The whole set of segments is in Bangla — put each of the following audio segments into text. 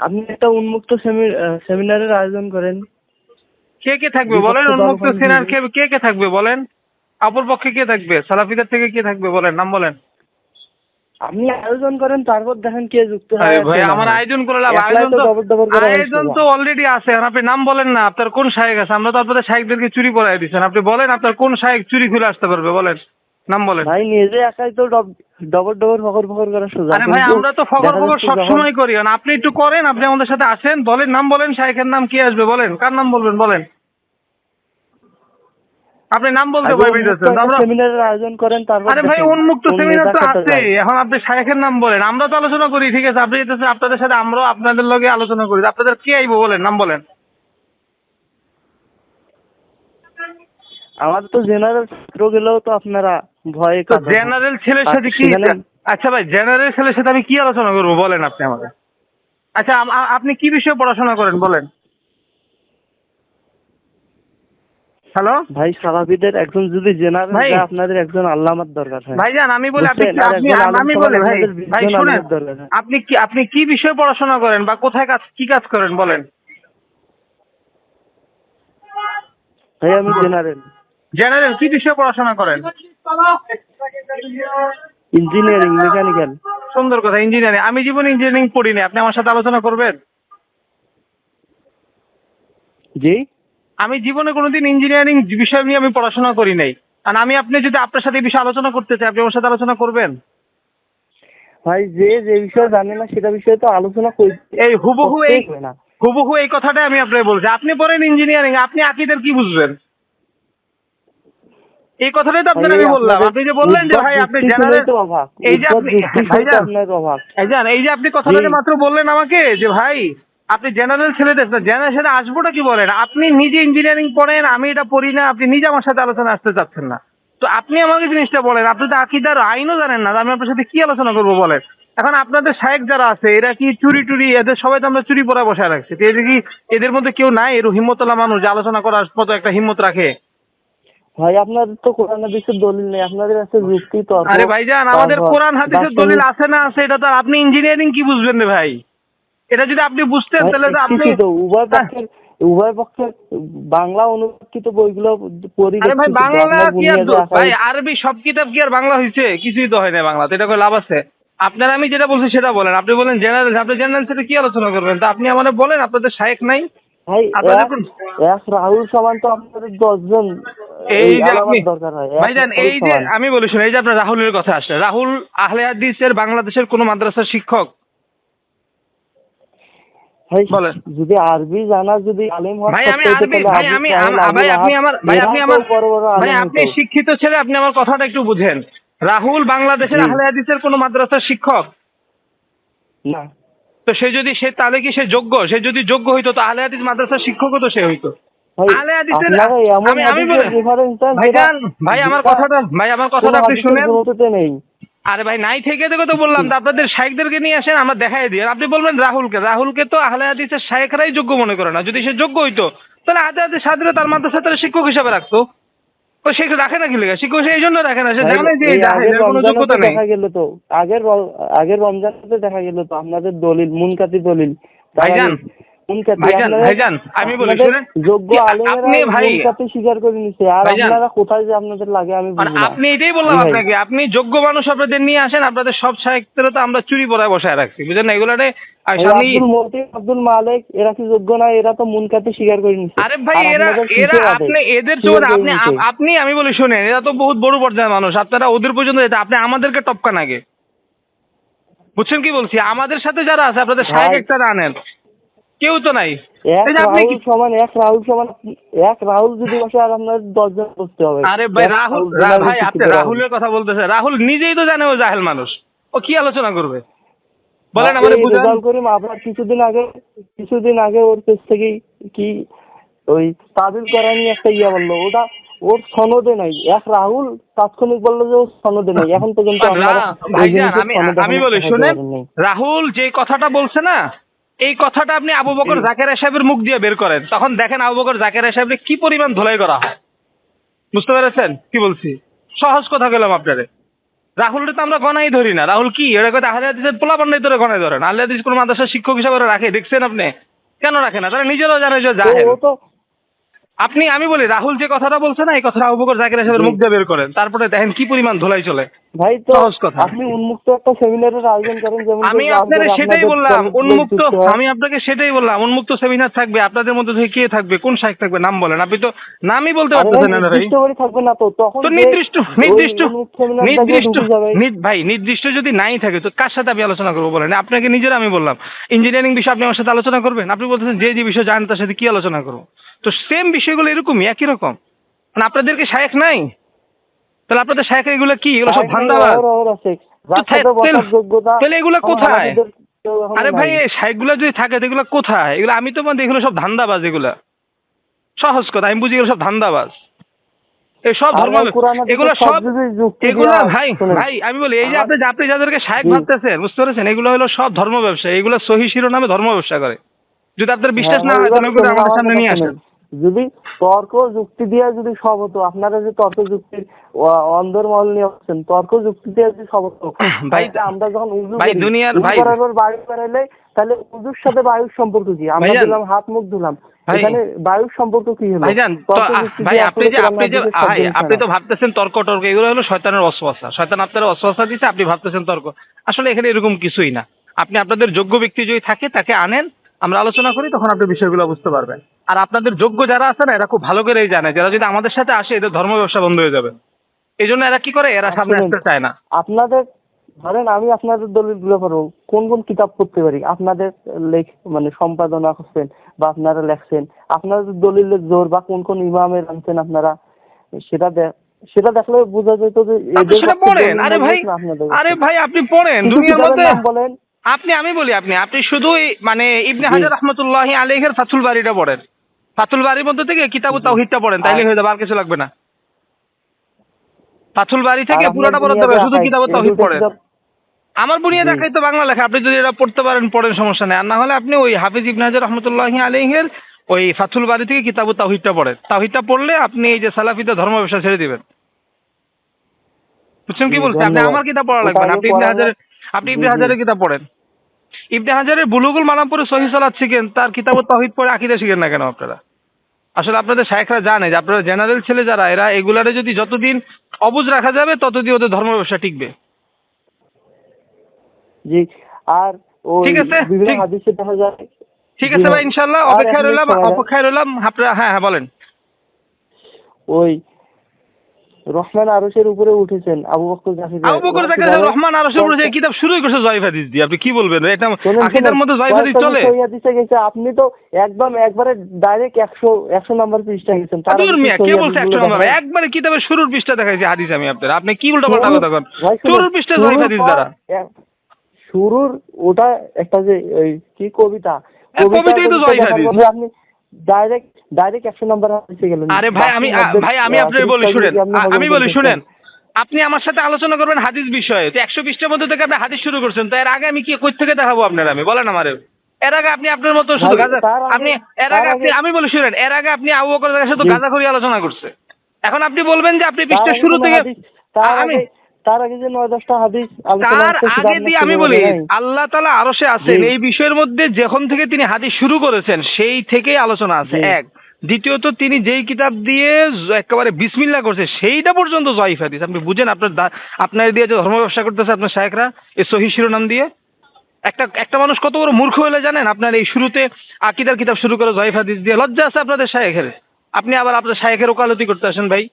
আপনি একটা উন্মুক্ত সেমিনারের আয়োজন করেন। কে কে থাকবে বলেন? উন্মুক্ত সেনার কে কে কে থাকবে বলেন? অপর পক্ষে কে থাকবে? সালাফিদের থেকে কে থাকবে বলেন? নাম বলেন। আপনি আয়োজন করেন তারপর দেখেন কে যুক্ত হয় ভাই আমার আয়োজন করে লাভ আয়োজন তো আয়োজন তো অলরেডি আছে। আপনি নাম বলেন না আপনার কোন শায়েক আছে? আমরা তো আপনাদের শায়েকদেরকে চুরি পড়াই দিচ্ছেন আপনি বলেন আপনার কোন শায়েক চুরি খুলে আসতে পারবে? বলেন। নাম বলেন। ভাই নিজে একাই তো ডবল ডবল ফকর ফকর করা সোজা। আরে ভাই আমরা তো ফকর ফকর সব সময় করি। কারণ আপনি একটু করেন আপনি আমাদের সাথে আসেন বলেন নাম বলেন শায়েখের নাম কি আসবে বলেন কার নাম বলবেন বলেন। আপনি নাম বলতে ভয় আমরা সেমিনারের আয়োজন করেন তারপর আরে ভাই উন্মুক্ত সেমিনার তো আছে। এখন আপনি শায়েখের নাম বলেন। আমরা তো আলোচনা করি ঠিক আছে? আপনি আপনাদের সাথে আমরাও আপনাদের লগে আলোচনা করি। আপনাদের কে আইবো বলেন নাম বলেন। আমাদের তো জেনারেল ছাত্র গেলেও তো আপনারা ভয়ে তো জেনারেল ছেলের সাথে কি আচ্ছা ভাই জেনারেল ছেলের সাথে আমি কি আলোচনা করব বলেন আপনি আমাকে। আচ্ছা আপনি কি বিষয়ে পড়াশোনা করেন বলেন। হ্যালো? ভাই সালাফিদের একজন যদি জেনারেল ভাই। আপনাদের একজন আল্লামার দরকার হয় ভাইজান আমি বলি আপনি আপনি আমি বলি ভাই ভাই শুনেন। আপনি কি আপনি কি বিষয়ে পড়াশোনা করেন বা কোথায় কাজ কি কাজ করেন বলেন। ভাই আমি জেনারেল জেনারেল কি বিষয়ে পড়াশোনা করেন? ইঞ্জিনিয়ারিং মেকানিক্যাল সুন্দর কথা ইঞ্জিনিয়ারিং আমি জীবন ইঞ্জিনিয়ারিং পড়িনি। আপনি আমার সাথে আলোচনা করবেন? জি? আমি জীবনে কোনোদিন ইঞ্জিনিয়ারিং বিষয় নিয়ে আমি পড়াশোনা করি নাই। আর আমি আপনি যদি আপনার সাথে এই বিষয়ে আলোচনা করতে চাই আপনি আমার সাথে আলোচনা করবেন? ভাই যে যে বিষয়ে জানে না সেটা বিষয়ে তো আলোচনা করি এই হুবহু এই হুবহু এই কথাটাই আমি আপনাকে বলছি। আপনি পড়েন ইঞ্জিনিয়ারিং আপনি আকিদের কি বুঝবেন? এই কথাটাই তো আপনাকে ভাই, আমি বললাম। আপনি যে বললেন যে ভাই আপনি জেনারেল। এই যে আপনি ভাইজান এই যে আপনি কথাটা যে মাত্র বললেন আমাকে যে ভাই আপনি জেনারেল ছেলেদের জেনারেল সাথে আসবোটা কি বলেন? আপনি নিজে ইঞ্জিনিয়ারিং পড়েন আমি এটা পড়ি না আপনি নিজে আমার সাথে আলোচনা আসতে চাচ্ছেন না। তো আপনি আমাকে জিনিসটা বলেন আপনি তো আকিদার আইনও জানেন না আমি আপনার সাথে কি আলোচনা করব বলেন? এখন আপনাদের শায়েক যারা আছে এরা কি চুরি টুরি এদের সবাই তো আমরা চুরি পড়া বসায় রাখছি। এদের কি এদের মধ্যে কেউ নাই? এর হিম্মতলা মানুষ যে আলোচনা করার মতো একটা হিম্মত রাখে। ভাই আপনাদের তো কোরআন হাদিসের দলিল নেই আপনাদের আছে যুক্তি তর্ক আরে ভাইজান আমাদের কোরআন হাদিসের দলিল আছে না আছে এটা তো আপনি ইঞ্জিনিয়ারিং কি বুঝবেন রে ভাই? এটা যদি আপনি বুঝতেন তাহলে তো আপনি উভয় পক্ষের উভয় পক্ষের বাংলা অনুবাদিত বইগুলো পড়ি আরে ভাই বাংলা আপনার কি আর ভাই আরবি সব কিতাব কি আর বাংলা হয়েছে কিছুই তো হয় না বাংলা তো এটা করে লাভ আছে? আপনার আমি যেটা বলছি সেটা বলেন। আপনি বলেন জেনারেল আপনি জেনারেল সেটা কি আলোচনা করবেন? তা আপনি আমাদের বলেন আপনাদের শায়েক নাই। ভাই এক রাহুল সমান তো আপনাদের দশজন এই যে আপনি ভাইজান এই যে আমি বলি শুনুন এই যে আপনার রাহুলের কথা আসলে রাহুল আহলে হাদিসের বাংলাদেশের কোন মাদ্রাসার শিক্ষক? যদি আরবি জানা যদি আলিম ভাই আমি আরবি ভাই আমি ভাই আপনি আমার ভাই আপনি আমার ভাই আপনি শিক্ষিত ছেলে আপনি আমার কথাটা একটু বুঝেন। রাহুল বাংলাদেশের। আহলে হাদিসের কোন মাদ্রাসার শিক্ষক? না। তো সে যদি সে তাহলে কি সে যোগ্য? সে যদি যোগ্য হইতো তো আহলে হাদিস মাদ্রাসার শিক্ষকও তো সে হইতো। ভাই আমার কথাটা ভাই আমার কথাটা আপনি শুনেন। আরে ভাই নাই থেকে দেখো তো বললাম আপনাদের শাইখদেরকে নিয়ে আসেন আমরা দেখাই দিই আপনি বলবেন রাহুলকে। রাহুলকে তো আহলে হাদিসের শাইখরাই যোগ্য মনে করে না। যদি সে যোগ্য হইতো তাহলে আদে আদে সাদরে তার মাদ্রাসা তারা শিক্ষক হিসাবে রাখতো। তো সে রাখে না কি লেগে শিক্ষক সে এই জন্য রাখে না সে জানে যে কোনো যোগ্যতা নেই। দেখা গেল তো আগের আগের রমজানে দেখা গেল তো আপনাদের দলিল মুনকাতি দলিল। ভাইজান, আমি বলি, শুনেন, যোগ্য আপনি ভাই- স্বীকার করে নিছে। আর আপনারা কোথায় যে আপনাদের লাগে আমি আপনি এটাই বললাম আপনাকে আপনি যোগ্য মানুষ আপনাদের নিয়ে আসেন আপনাদের সব সাহিত্যের তো আমরা চুরি পড়ায় বসায় রাখছি বুঝলেন না? এগুলারে আব্দুল মতিন আব্দুল মালিক এরা কি যোগ্য না? এরা তো মুনকাতি স্বীকার করে নিছে। আরে ভাই এরা এরা আপনি এদের চোর আপনি আপনি আমি বলি শুনেন এরা তো বহুত বড় পর্যায়ের মানুষ আপনারা ওদের পর্যন্ত যেতে আপনি আমাদেরকে টপকান আগে। বুঝছেন কি বলছি? আমাদের সাথে যারা আছে আপনাদের। শায়েক একটা আনেন কেউ তো নাই। এক রাহুল সমান এক রাহুল সমান এক রাহুল যদি বসে আর আপনার দশজন বসতে হবে। আরে ভাই রাহুল রাহুল রা- সমান ভাই আপনি রাহুলের কথা বলতেছে রাহুল নিজেই তো জানে ও জাহেল মানুষ। ও কি আলোচনা করবে? বলেন বুঝান। করিম আপনার কিছুদিন আগে কিছুদিন আগে ওর কাছ থেকেই কি ওই তাবিল করা নিয়ে একটা ইয়া বলল। ওটা ওর সনদে নাই। এক রাহুল তাৎক্ষণিক বলল যে ওর সনদে নাই। এখন পর্যন্ত আমি বলি শুনেন রাহুল যে কথাটা বলছে না এই কথাটা আপনি আবু বকর জাকের সাহেবের মুখ দিয়ে বের করেন। তখন দেখেন আবু বকর জাকের সাহেবের কি পরিমাণ ধোলাই করা হয়। বুঝতে পেরেছেন? কি বলছি? সহজ কথা গেলাম আপনারে। রাহুলটা তো আমরা গণাই ধরি না। রাহুল কি? এটা কথা আহলে হাদিসের পোলাপান্ডাই ধরে গণাই ধরেন আহলে হাদিস কোন মাদ্রাসার শিক্ষক হিসাবে রাখে দেখছেন আপনি? কেন রাখে না? তারা নিজেরাও জানে যে জাহেল। আপনি আমি বলি রাহুল যে কথাটা বলছে না এই কথাটা আবু জাকির সাহেবের মুখ দিয়ে বের করেন। তারপরে দেখেন কি পরিমাণ ধোলাই চলে। ভাই তো সহজ কথা। আপনি উন্মুক্ত একটা সেমিনারের আয়োজন করেন যেমন আমি আপনাকে সেটাই বললাম উন্মুক্ত। আমি আপনাকে সেটাই বললাম উন্মুক্ত সেমিনার থাকবে আপনাদের মধ্যে থেকে কে থাকবে কোন শাহেক থাকবে নাম বলেন। আপনি তো নামই বলতে পারতেছেন না ভাই নির্দিষ্ট থাকবে না তো তখন তো নির্দিষ্ট নির্দিষ্ট নির্দিষ্ট ভাই নির্দিষ্ট যদি নাই থাকে তো কার সাথে আমি আলোচনা করব বলেন? আপনাকে নিজের আমি বললাম ইঞ্জিনিয়ারিং বিষয়ে আপনি আমার সাথে আলোচনা করবেন? আপনি বলতেছেন যে যে বিষয় জানেন তার সাথে কি আলোচনা করব? তো সেম বিষয়গুলো এরকমই একই রকম। মানে আপনাদেরকে শায়েখ নাই? তাহলে আপনাদের শায়েখ এগুলো কি? এগুলো সব ধান্দাবাজ তাহলে- এগুলো কোথায়? আরে ভাই। এই শায়েকগুলো যদি থাকে এগুলো কোথায়? এগুলো আমি তো মানে এগুলো সব ধান্দাবাজ এগুলা। সহজ কথা আমি বুঝি এগুলো সব ধান্দাবাজ। এই সব ধর্ম এগুলো সব এগুলো ভাই ভাই আমি বলি এই যে আপনি আপনি যাদেরকে শায়েক। ভাবতেছেন বুঝতে পেরেছেন? এগুলো হলো সব ধর্ম ব্যবসা এগুলো সহি শিরোনামে ধর্ম ব্যবসা করে। যদি আপনার বিশ্বাস হ্যাঁ, না হয় তাহলে আমাদের সামনে নিয়ে আসেন। যদি তর্ক যুক্তি দিয়ে যদি সব হতো আপনারা যে তর্ক যুক্তির অন্দরমহল নিয়ে আসছেন তর্ক যুক্তি দিয়ে যদি সব হতো ভাই, আমরা যখন উজু ভাই, দুনিয়ার- ভাই- করার বায়ু বেরাইলে তাহলে উজুর সাথে বায়ুর সম্পর্ক কি? আমরা দিলাম হাত মুখ ধুলাম। এখানে বায়ুর সম্পর্ক কি হলো? তর্ক ভাই আপনি যে আপনি যে ভাই আপনি তো ভাবতেছেন তর্ক টর্ক এগুলো হলো শয়তানের অসওয়াসা শয়তান আপনার অসওয়াসা দিচ্ছে আপনি ভাবতেছেন তর্ক। আসলে এখানে এরকম কিছুই না। আপনি আপনাদের যোগ্য ব্যক্তি যদি থাকে তাকে আনেন আমরা আলোচনা করি তখন আপনি বিষয়গুলো বুঝতে পারবেন। আর আপনাদের যোগ্য যারা আছে না এরা খুব ভালো করেই জানে। যারা যদি আমাদের সাথে আসে এদের ধর্ম ব্যবসা বন্ধ হয়ে যাবে। এই জন্য এরা কি করে? এরা সামনে আসতে চায় না। আপনাদের ধরেন আমি আপনাদের দলিলগুলো পারব কোন কোন কিতাব পড়তে পারি? আপনাদের লেখ মানে সম্পাদনা করছেন বা আপনারা লেখছেন। আপনাদের দলিলের জোর বা কোন কোন ইমামের আনছেন আপনারা সেটা সেটা দেখলে বোঝা যেত যে সেটা পড়েন। আরে ভাই আরে ভাই আপনি পড়েন। দুনিয়ার মধ্যে বলেন আপনি আমি বলি আপনি। আপনি শুধুই মানে ইবনে হাজার রহমতুল্লাহি আলাইহির ফাতুল বাড়িটা পড়েন। ফাতুল বাড়ির মধ্যে থেকে কিতাবু তাওহিদটা পড়েন তাইলে হয়ে যাবে আর কিছু লাগবে না। পাথুল বাড়ি থেকে পুরোটা পড়তে হবে শুধু কিতাবু তাওহিদ পড়েন আমার বুনিয়া। দেখাই তো বাংলা লেখা আপনি যদি এটা পড়তে পারেন পড়েন সমস্যা নেই। আর না হলে আপনি ওই হাফিজ ইবনে হাজার রহমতুল্লাহি আলাইহির ওই ফাতুল বাড়ি থেকে কিতাবু তাওহিদটা পড়েন। তাওহিদটা পড়লে আপনি এই যে সালাফিদের ধর্ম ব্যবসা ছেড়ে দিবেন। বুঝছেন কি জি, বলছি আপনি আমার কিতাব পড়া লাগবে না। আপনি ইবনে। হাজারের আপনি ইবনে। হাজারের কিতাব পড়েন। ইবনে হাজারের বুলুগুল মালাম পরে সহি সালাত শিখেন তার কিতাব তাহিদ পড়ে আকিদা শিখেন না কেন আপনারা? আসলে আপনাদের শায়েখরা জানে যে আপনারা জেনারেল ছেলে যারা এরা এগুলারে যদি যতদিন অবুজ রাখা যাবে ততদিন ওদের ধর্ম ব্যবসা টিকবে জি আর ঠিক আছে, ঠিক- হাদিসে দেখা যায় ঠিক আছে ভাই। ইনশাল্লাহ অপেক্ষায় রইলাম অপেক্ষায় রইলাম আপনারা হ্যাঁ হ্যাঁ বলেন ওই রহমান আরশের উপরে উঠেছেন আবু বকর জাফর আবু বকর রহমান আর উপরে যে কিতাব শুরুই করছে জয়ীফ হাদিস দিয়ে আপনি কি বলবেন? এটা আকিদার মধ্যে জয়ীফ হাদিস চলে? হাদিসে গেছে আপনি তো একদম একবারে ডাইরেক্ট একশো একশো নাম্বার পৃষ্ঠা গেছেন। তার মিয়া কে বলছে একশো হাদিসগুলো নম্বর একবারে কিতাবের শুরুর পৃষ্ঠা দেখাইছে হাদিস আমি আপনার। আপনি কি উল্টা পাল্টা কথা কন? শুরুর পৃষ্ঠা জয়ীফ হাদিস দ্বারা। শুরুর ওটা একটা যে কি কবিতা? হ্যাঁ, কবিতাই তো হাদিস। আপনি ডাইরেক্ট ডাইরেক্ট একশো নাম্বার হাদিসে গেলেন আরে ভাই আমি ভাই আমি আপনার বলি শুনেন আমি বলি শুনেন আপনি আমার সাথে আলোচনা করবেন হাদিস বিষয়ে। তো একশো পৃষ্ঠার মধ্যে থেকে আপনি হাদিস শুরু করছেন তো এর আগে আমি কি কই থেকে দেখাবো আপনার আমি? বলেন আমারে। এর আগে আপনি আপনার মতো শুধু আপনি এর আগে আপনি আমি বলি শুনেন এর আগে আপনি আবু বকর জাকারিয়া শুধু জি। গাজা করে আলোচনা করছে। এখন আপনি বলবেন যে আপনি তার পৃষ্ঠা শুরু থেকে আমি তার আগে যে নয় দশটা হাদিস তার আগে দিয়ে আমি বলি আল্লাহ তালা আরশে আছেন। এই বিষয়ের মধ্যে যখন থেকে তিনি হাদিস শুরু করেছেন সেই থেকেই আলোচনা আছে। এক। দ্বিতীয়ত তিনি যেই কিতাব দিয়ে একেবারে বিসমিল্লা করছে সেইটা পর্যন্ত জয়ীফ হাদিস। আপনি বুঝেন আপনার আপনার দিয়ে যে ধর্ম ব্যবসা করতেছে আপনার শায়েকরা এই সহি শিরোনাম দিয়ে। একটা একটা মানুষ কত বড় মূর্খ হলে জানেন আপনার এই শুরুতে আকিদার কিতাব শুরু করে জয়ীফ হাদিস দিয়ে। লজ্জা আছে আপনাদের শায়েখের। আপনি আবার আপনার শায়েখের ওকালতি করতে আসেন ভাই।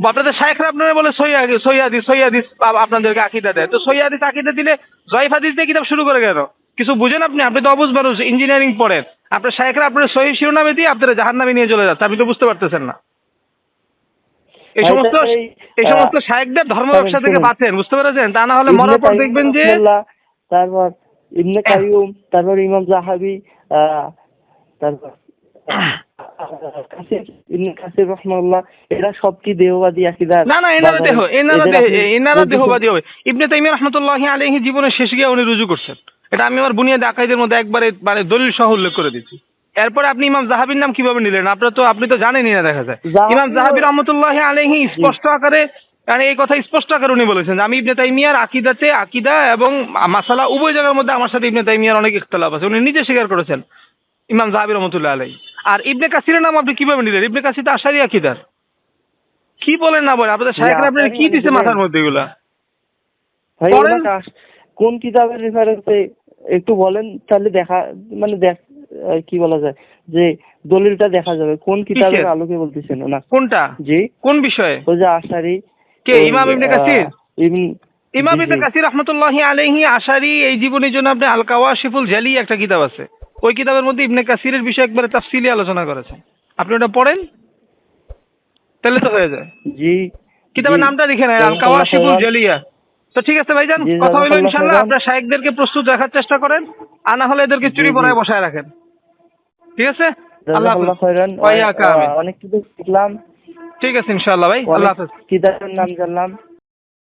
আপনাদের শায়েখরা আপনারা বলে সৈয়াদি সৈয়াদি সৈয়াদিস আপনাদেরকে আকিদা দেয়। তো সৈয়াদিস আকিদা দিলে জয়ীফ হাদিস দিয়ে কিতাব শুরু করে কেন? কিছু বুঝেন আপনি? আপনি তো অবুঝ মানুষ ইঞ্জিনিয়ারিং পড়েন। আপনার শায়েখরা আপনার সহি শিরোনামে দিয়ে আপনারা জাহান নামে নিয়ে চলে যাচ্ছে। আপনি তো বুঝতে পারতেছেন না। এই সমস্ত এই, সমস্ত শায়েকদের ধর্ম ব্যবসা থেকে বাঁচেন বুঝতে পেরেছেন? তা না হলে মরার পর দেখবেন যে তারপর ইবনে কাইয়ুম তারপর ইমাম জাহাবি তারপর কাসির রহমাল্লাহ এরা সব কি দেহবাদী আকিদার না না এনারা দেহ এনারা দেহ এনারা দেহবাদী হবে। ইবনে তাইমিয়া রহমতুল্লাহ আলাইহি জীবনের শেষ গিয়ে উনি রুজু করছেন। এটা আমি আমার বুনিয়াদ আকাইদের মধ্যে একবারে মানে দলিল সহ উল্লেখ করে দিচ্ছি। এরপরে আপনি ইমাম জাহাবির নাম কীভাবে নিলেন? আপনার তো আপনি তো জানেনই না দেখা যায়। ইমাম জাহাবি রহমতুল্লাহ আলাইহি স্পষ্ট আকারে কারণ এই কথা স্পষ্ট আকারে উনি বলেছেন যে আমি ইবনে তাইমিয়ার আকিদাতে আকিদা এবং মাসালা উভয় জায়গার মধ্যে আমার সাথে ইবনে তাইমিয়ার অনেক ইখতলাফ আছে। উনি নিজে স্বীকার করেছেন ইমাম জাহাবি রহমতুল্লাহ আলাই আর ইবনে কাসিরের নাম আপনি কীভাবে নিলেন? ইবনে কাসির তো আশারি আকিদার। কি বলেন না বলেন? আপনাদের শাহেকরা আপনার কি দিছে মাথার মধ্যে এগুলা? কোন কিতাবের রেফারেন্সে একটু বলেন তাহলে দেখা মানে দেখ কি বলা যায় যে দলিলটা দেখা যাবে। কোন কিতাবের? আলোকে বলতেছেন ওনা কোনটা? জি। কোন বিষয়ে? ওই যে আশারি কে ইমাম ইবনে কাসির? ইবন- ইমাম ইবনে। কাসির রহমতুল্লাহি আলাইহি আশারি এই জীবনের জন্য আপনি আল কাওয়াশিফুল জালি একটা কিতাব আছে। ওই কিতাবের মধ্যে ইবনে কাসিরের বিষয়ে একবারে তাফসিলি আলোচনা করেছেন। আপনি ওটা পড়েন? তাহলে তো হয়ে যায়। জি। কিতাবের নামটা লিখে নেন আল খাইরান। জালিয়া। তো ঠিক আছে ভাইজান কথা হইল ইনশাআল্লাহ। আপনার শায়েকদেরকে প্রস্তুত রাখার চেষ্টা করেন আর না হলে এদেরকে চুরি। বনায় বসায় রাখেন। ঠিক আছে? আল্লাহ। অনেক কিছু শিখলাম। ঠিক আছে ইনশাআল্লাহ ভাই আল্লাহ হাফেজ। কিতাবের নাম জানলাম।